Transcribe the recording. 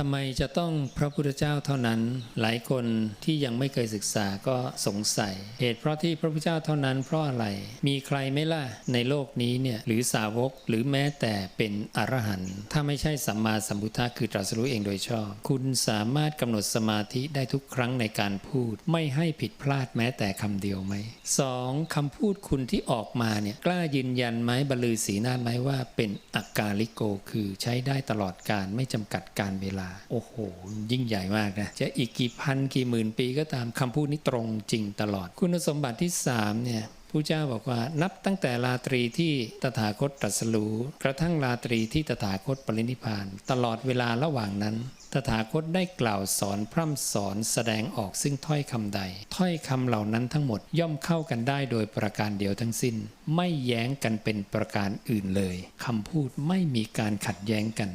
ทำไมจะต้องพระพุทธเจ้าเท่านั้น หลายคนที่ยังไม่เคยศึกษาก็สงสัย เหตุเพราะที่พระพุทธเจ้าเท่านั้นเพราะอะไร มีใครไม่ล่ะในโลกนี้เนี่ยหรือสาวกหรือแม้แต่เป็นอรหันต์ถ้าไม่ใช่สัมมาสัมพุทธะคือตรัสรู้เองโดยชอบ คุณสามารถกำหนดสมาธิได้ทุกครั้งในการพูด ไม่ให้ผิดพลาดแม้แต่คำเดียวไหมสองคำพูดคุณที่ออกมาเนี่ยกล้ายืนยันไหมบรรลือสีหน้าไหมว่าเป็นอากาลิโกคือใช้ได้ตลอดการไม่จำกัดการเวลาโอ้โห ยิ่งใหญ่มากนะ จะอีกกี่พันกี่หมื่นปีก็ตามคำพูดนี้ตรงจริงตลอด คุณสมบัติที่สามเนี่ยผู้เจ้าบอกว่านับตั้งแต่ราตรีที่ตถาคตตรัสรู้กระทั่งราตรีที่ตถาคตปรินิพพาน ตลอดเวลาระหว่างนั้น ตถาคตได้กล่าวสอนพร่ำสอนแสดงออกซึ่งถ้อยคำใด ถ้อยคำเหล่านั้นทั้งหมดย่อมเข้ากันได้โดยประการเดียวทั้งสิ้น ไม่แย้งกันเป็นประการอื่นเลยคำพูดไม่มีการขัดแย้งกัน